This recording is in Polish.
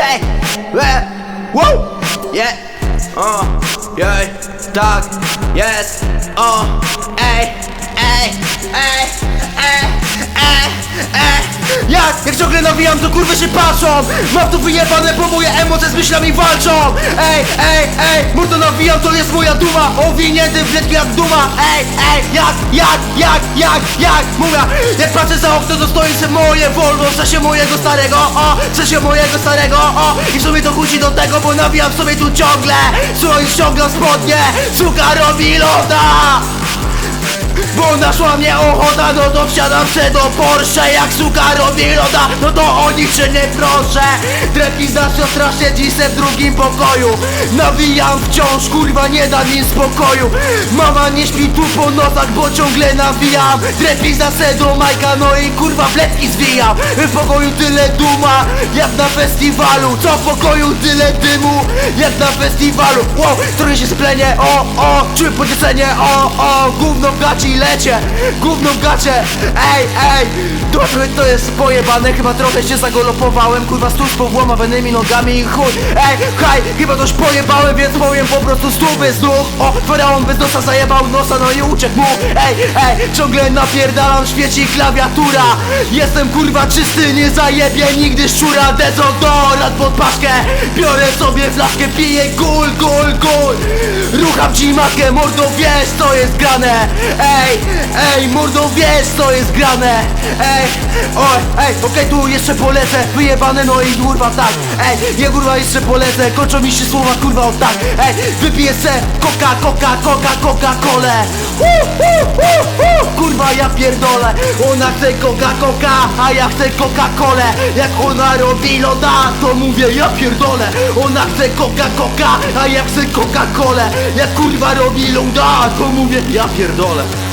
Ej, e, wow, je, o, jej, tak, jest, o, ej, ej, ej, ej, ej, ej. Jak, nawijam, to kurwy się patrzą. Mam tu wyjebane, bo moje emocje z myślami walczą. Ej, ej, ej, mordo nawijam, to jest moja duma. Owinięty w letki jak duma. Ej, ej, jak, jak, jak, jak, jak? Mówię, jak patrzę za okno, to stoi se moje Volvo W czasie mojego starego, o, w czasie mojego starego, o. I w sumie to kłóci do tego, bo nawijam sobie tu ciągle. Słuchaj, ściągam spodnie, suka robi loda bo naszła mnie ochota, no to wsiadam se do Porsche Jak suka robi loda, no to o niczym nie proszę. Drepki znacznie strasznie dziś w drugim pokoju. Nawijam wciąż, kurwa nie da mi spokoju. Mama nie śpi tu po nocach, bo ciągle nawijam. Drepki se do Majka, no i kurwa wletki zwijam W pokoju tyle duma, jak na festiwalu. Co w pokoju tyle dymu, jak na festiwalu. Wow, trochę się splenie, o, o, czuję podniecenie, o, o Gówno w gaci lecie, gówno gacie. Ej, ej, to, to jest pojebane. Chyba trochę się zagolopowałem Kurwa stół z powłamawanymi nogami i chuj. Ej, haj, chyba coś pojebałem Więc powiem po prostu stół bez nóg. O, faraon bez nosa zajebał nosa No i uciekł mu. Ej, ej, ciągle napierdalam Świeci klawiatura. Jestem kurwa czysty, nie zajebie nigdy szczura. Dezodorant pod paszkę Biorę sobie flaszkę, piję gul, gul, gul. Rucham ci matkę, mordo wiesz co jest grane. Ej, ej, mordo wiesz co jest grane. Ej, oj, ej, okej tu jeszcze polecę Wyjebane no i kurwa tak. Ej, ja kurwa jeszcze polecę Kończą mi się słowa kurwa o tak. Ej, wypiję se coca, coca, coca, coca cole Kurwa ja pierdolę Ona chce coca, coca A ja chcę coca colę Jak ona robi loda To mówię ja pierdolę Ona chce coca, coca A ja chcę coca colę Jak kurwa robi loda To mówię ja pierdolę